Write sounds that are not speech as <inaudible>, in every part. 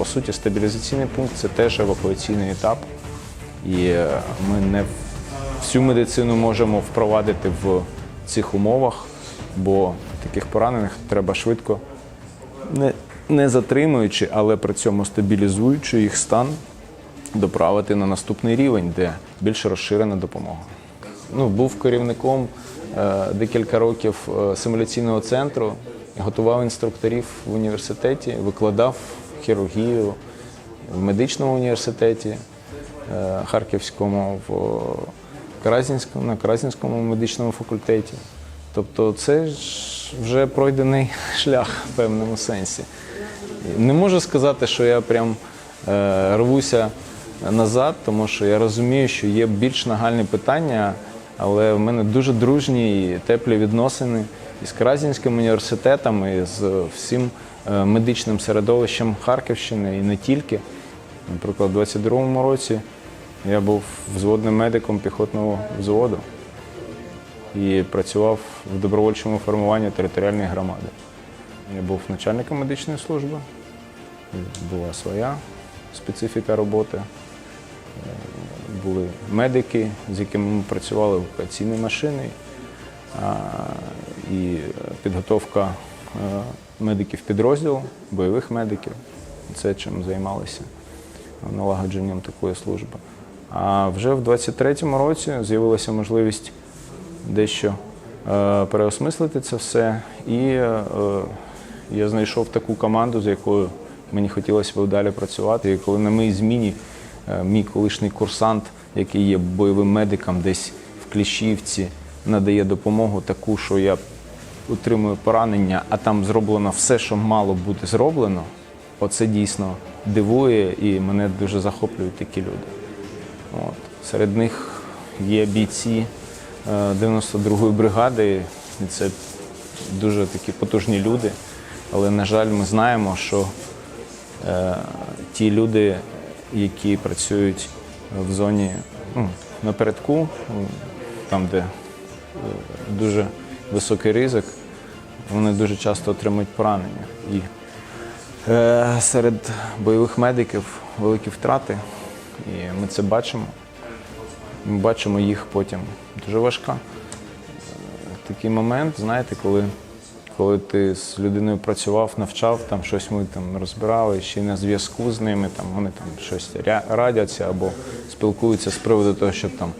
по суті, стабілізаційний пункт це теж евакуаційний етап. І е, ми не всю медицину можемо впровадити в цих умовах, бо таких поранених треба швидко, не, не затримуючи, але при цьому стабілізуючи їх стан, доправити на наступний рівень, де більш розширена допомога. Ну, був керівником е, декілька років е, симуляційного центру, готував інструкторів в університеті, викладав хірургію в медичному університеті е, Харківському, в Каразінському, на Каразінському медичному факультеті. Тобто це ж вже пройдений <laughs> шлях в певному сенсі. Не можу сказати, що я прям е, рвуся назад, тому що я розумію, що є більш нагальні питання, але в мене дуже дружні і теплі відносини із Каразінським університетом, і з всім медичним середовищем Харківщини і не тільки. Наприклад, у 22-му році я був взводним медиком піхотного взводу і працював в добровольчому формуванні територіальної громади. Я був начальником медичної служби, була своя специфіка роботи. Е, Були медики, з якими ми працювали евакуаційні машини і підготовка е, медиків підрозділу, бойових медиків. Це чим займалися налагодженням такої служби. А вже в 23-му році з'явилася можливість дещо е, переосмислити це все. І е, я знайшов таку команду, з якою мені хотілося б далі працювати. І коли на моїй зміні е, мій колишній курсант, який є бойовим медиком десь в Кліщівці, надає допомогу таку, що я отримую поранення, а там зроблено все, що мало бути зроблено. Оце дійсно дивує і мене дуже захоплюють такі люди. От. Серед них є бійці е, 92-ї бригади, і це дуже такі потужні люди. Але, на жаль, ми знаємо, що е, ті люди, які працюють в зоні ну, напередку, там, де е, дуже високий ризик, вони дуже часто отримують поранення. І е, серед бойових медиків великі втрати, і ми це бачимо. Ми бачимо їх потім. Дуже важка. Такий момент, знаєте, коли, коли ти з людиною працював, навчав, там щось ми там розбирали, ще й на зв'язку з ними, там вони там щось радяться або спілкуються з приводу того, щоб там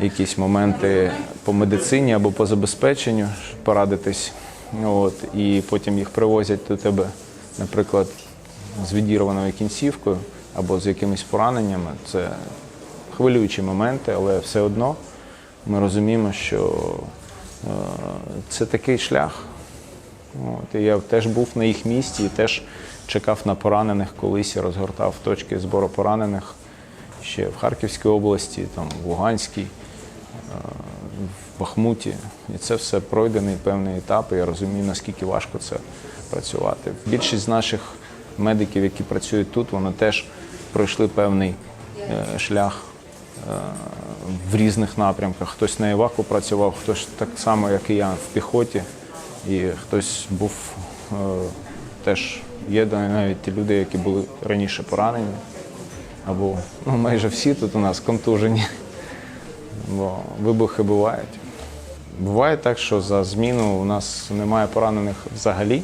якісь моменти по медицині або по забезпеченню порадитись. От, і потім їх привозять до тебе, наприклад, з відірваною кінцівкою або з якимись пораненнями. Це хвилюючі моменти, але все одно ми розуміємо, що е, це такий шлях. От, і я теж був на їх місці і теж чекав на поранених колись і розгортав точки збору поранених ще в Харківській області, там, в Луганській, е, Бахмуті. І це все пройдений певний етап, і я розумію, наскільки важко це працювати. Більшість з наших медиків, які працюють тут, вони теж пройшли певний е, шлях е, в різних напрямках. Хтось на Іваку працював, хтось так само, як і я, в піхоті, і хтось був е, теж є навіть ті люди, які були раніше поранені, або ну, майже всі тут у нас контужені, бо вибухи бувають. Буває так, що за зміну у нас немає поранених взагалі,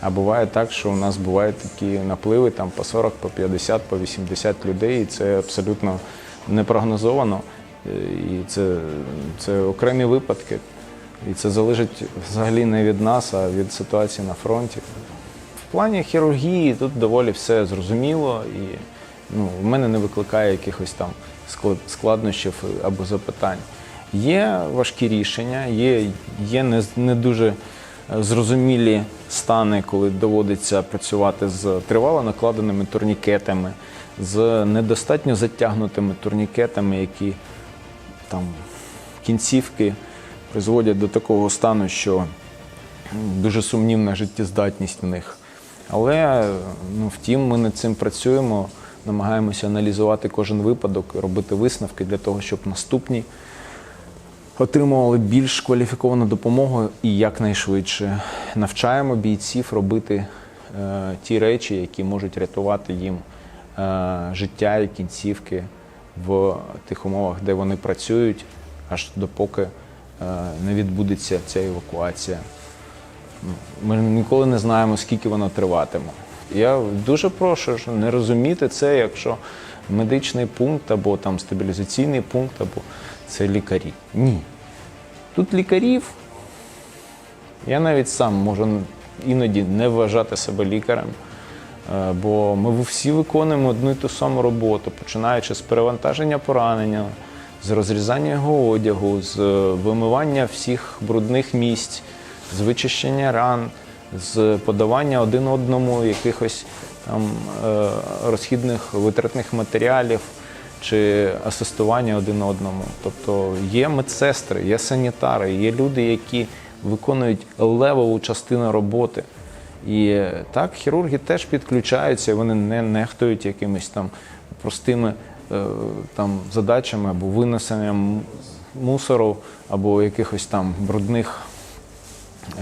а буває так, що у нас бувають такі напливи там по 40, по 50, по 80 людей, і це абсолютно не прогнозовано. Е, І це, це окремі випадки. І це залежить взагалі не від нас, а від ситуації на фронті. В плані хірургії тут доволі все зрозуміло і ну, в мене не викликає якихось там склад- складнощів або запитань. Є важкі рішення, є, є не, не дуже е, зрозумілі стани, коли доводиться працювати з тривало накладеними турнікетами, з недостатньо затягнутими турнікетами, які там кінцівки призводять до такого стану, що дуже сумнівна життєздатність в них. Але ну, втім, ми над цим працюємо, намагаємося аналізувати кожен випадок, робити висновки для того, щоб наступні отримували більш кваліфіковану допомогу і якнайшвидше навчаємо бійців робити е, ті речі, які можуть рятувати їм е, життя і кінцівки в тих умовах, де вони працюють, аж допоки е, не відбудеться ця евакуація. Ми ніколи не знаємо, скільки воно триватиме. Я дуже прошу не розуміти це, якщо медичний пункт або там стабілізаційний пункт, або це лікарі. Ні. Тут лікарів. Я навіть сам можу іноді не вважати себе лікарем, е, бо ми всі виконуємо одну і ту саму роботу, починаючи з перевантаження поранення, з розрізання його одягу, з вимивання всіх брудних місць, з вичищення ран, з подавання один одному якихось там е, розхідних витратних матеріалів чи асистування один одному. Тобто є медсестри, є санітари, є люди, які виконують левову частину роботи. І так, хірурги теж підключаються, вони не нехтують якимись там простими е, там, задачами або винесенням мусору, або якихось там брудних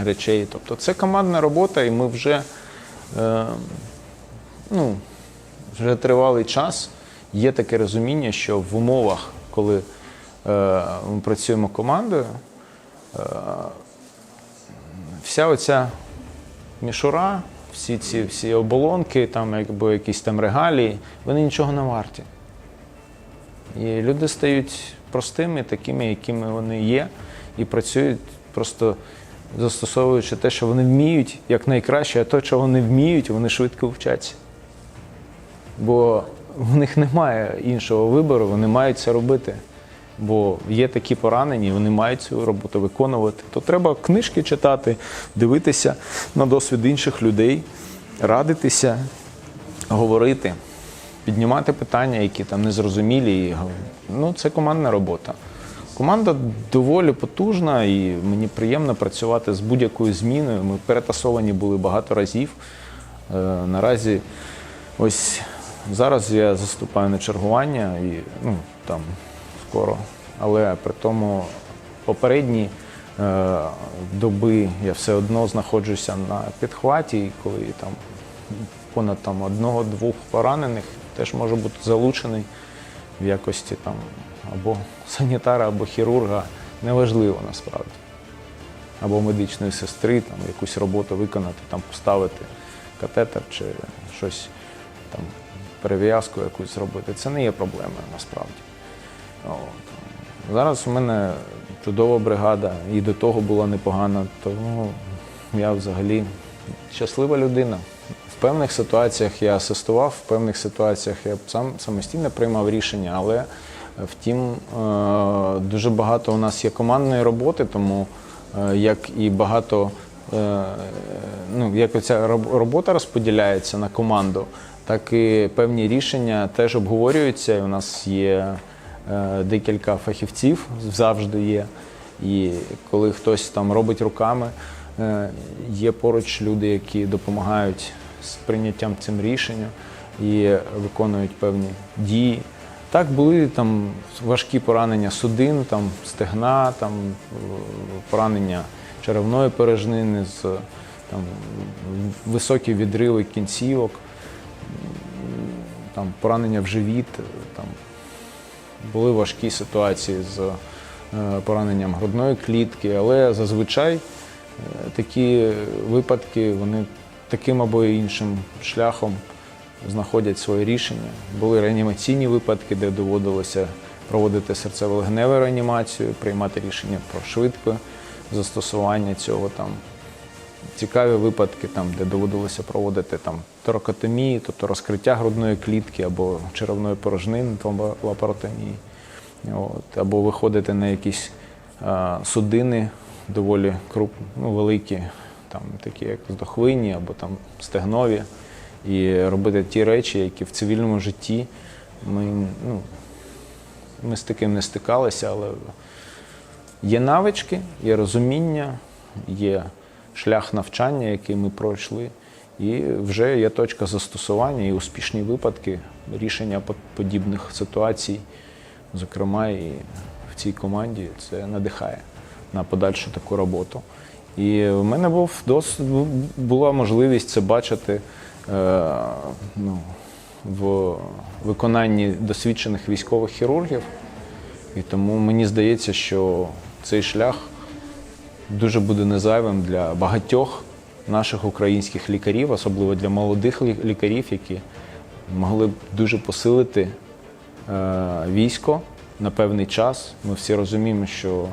речей. Тобто це командна робота, і ми вже, е, ну, вже тривалий час є таке розуміння, що в умовах, коли е, ми працюємо командою, е, вся оця мішура, всі ці всі оболонки, там, або якісь там регалії, вони нічого не варті. І люди стають простими, такими, якими вони є, і працюють просто застосовуючи те, що вони вміють як найкраще, а те, що вони вміють, вони швидко вчаться. Бо в них немає іншого вибору, вони мають це робити. Бо є такі поранені, вони мають цю роботу виконувати. То треба книжки читати, дивитися на досвід інших людей, радитися, говорити, піднімати питання, які там незрозумілі. Ну, це командна робота. Команда доволі потужна і мені приємно працювати з будь-якою зміною. Ми перетасовані були багато разів. Е, Наразі ось зараз я заступаю на чергування і ну, там скоро. Але при тому попередні е, доби я все одно знаходжуся на підхваті, і коли там понад там, одного-двох поранених теж можу бути залучений в якості там або санітара, або хірурга, неважливо насправді. Або медичної сестри, там якусь роботу виконати, там поставити катетер чи щось там перев'язку якусь зробити. Це не є проблемою насправді. От. Зараз у мене чудова бригада, і до того була непогана, тому я взагалі щаслива людина. В певних ситуаціях я асистував, в певних ситуаціях я сам самостійно приймав рішення, але втім, е, дуже багато у нас є командної роботи, тому е, як і багато, е, як ця робота розподіляється на команду, так і певні рішення теж обговорюються. У нас є декілька фахівців, завжди є. І коли хтось там робить руками, є поруч люди, які допомагають з прийняттям цим рішення і виконують певні дії. Так, були там важкі поранення судин, там стегна, там поранення черевної порожнини, з там, високі відриви кінцівок, там, поранення в живіт. Там, були важкі ситуації з е, пораненням грудної клітки, але зазвичай е, такі випадки вони таким або іншим шляхом знаходять своє рішення. Були реанімаційні випадки, де доводилося проводити серцево-легеневу реанімацію, приймати рішення про швидке застосування цього там. Цікаві випадки, там, де доводилося проводити там, торакотомії, тобто розкриття грудної клітки або черевної порожнини, лапаротомії, От, або виходити на якісь а, судини доволі круп, ну, великі, там, такі як здохвинні або там, стегнові. І робити ті речі, які в цивільному житті ми, ну, ми з таким не стикалися, але є навички, є розуміння, є шлях навчання, який ми пройшли, і вже є точка застосування і успішні випадки рішення подібних ситуацій, зокрема, і в цій команді це надихає на подальшу таку роботу. І в мене був досвід, була можливість це бачити е, ну, в виконанні досвідчених військових хірургів. І тому мені здається, що цей шлях дуже буде незайвим для багатьох наших українських лікарів, особливо для молодих лікарів, які могли б дуже посилити е, військо на певний час. Ми всі розуміємо, що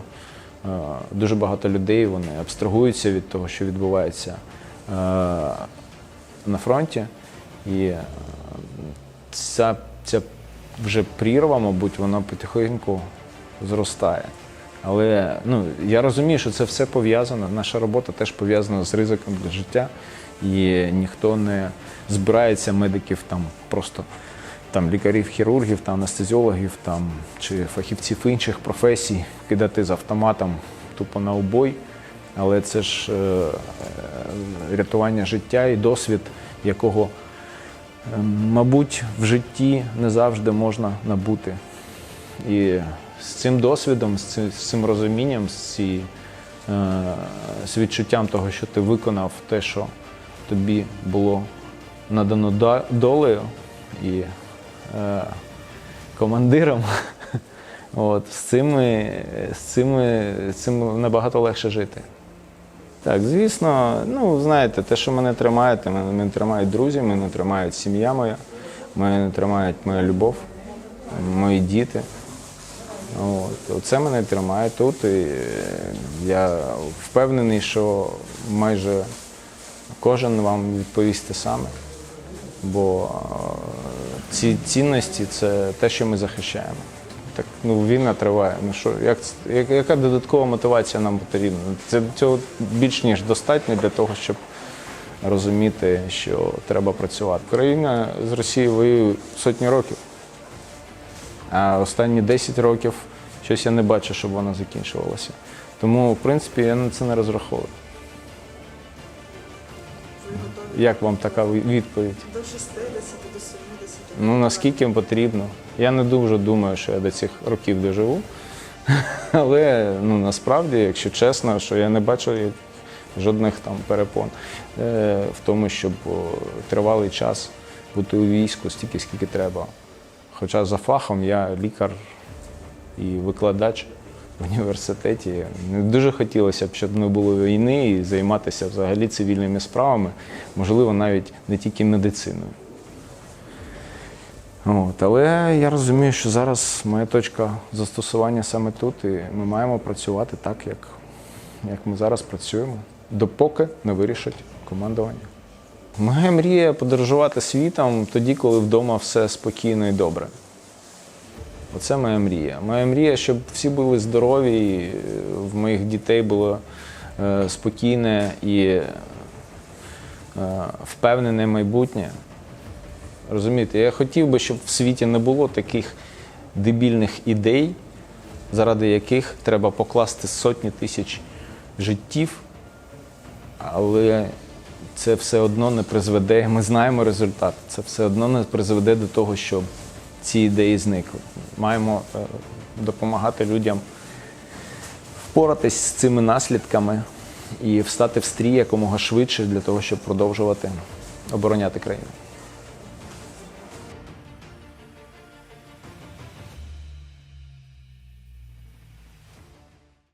е, дуже багато людей вони абстрагуються від того, що відбувається е, на фронті. І ця, ця вже прірва, мабуть, вона потихеньку зростає. Але ну, я розумію, що це все пов'язано. Наша робота теж пов'язана з ризиком для життя. І ніхто не збирається медиків там просто там лікарів, хірургів, там анестезіологів там, чи фахівців інших професій кидати з автоматом тупо на обой. Але це ж е, е, рятування життя і досвід, якого, е, мабуть, в житті не завжди можна набути. І з цим досвідом, з цим, з цим розумінням, з, ці, е, з відчуттям того, що ти виконав те, що тобі було надано долею і е, командиром, <laughs> от, з, цими, з, цими, з цим набагато легше жити. Так, звісно, ну знаєте, те, що мене тримає, те мене, мене тримають друзі, мене тримають сім'я моя, мене тримає моя любов, мої діти. От, це мене тримає тут. І я впевнений, що майже кожен вам відповість саме. Бо е, ці цінності це те, що ми захищаємо. Так, ну, війна триває. Ну що, як, яка додаткова мотивація нам потрібна? Це цього більш ніж достатньо для того, щоб розуміти, що треба працювати. Україна з Росією воює сотні років. А останні 10 років щось я не бачу, щоб вона закінчувалася. Тому, в принципі, я на це не розраховую. Як вам така відповідь? До 60, до 70. Ну, наскільки потрібно. Я не дуже думаю, що я до цих років доживу. <laughs> Але ну, насправді, якщо чесно, що я не бачу жодних там перепон е, в тому, щоб тривалий час бути у війську стільки, скільки треба. Хоча за фахом я лікар і викладач в університеті. Не дуже хотілося б, щоб не було війни і займатися взагалі цивільними справами, можливо, навіть не тільки медициною. От, але я розумію, що зараз моя точка застосування саме тут, і ми маємо працювати так, як, як ми зараз працюємо, допоки не вирішить командування. Моя мрія подорожувати світом тоді, коли вдома все спокійно і добре. Оце моя мрія. Моя мрія, щоб всі були здорові, е, в моїх дітей було е, спокійне і е, впевнене майбутнє. Розумієте, я хотів би, щоб в світі не було таких дебільних ідей, заради яких треба покласти сотні тисяч життів, але це все одно не призведе, ми знаємо результат, це все одно не призведе до того, щоб ці ідеї зникли. Маємо е, допомагати людям впоратись з цими наслідками і встати в стрій якомога швидше для того, щоб продовжувати обороняти країну.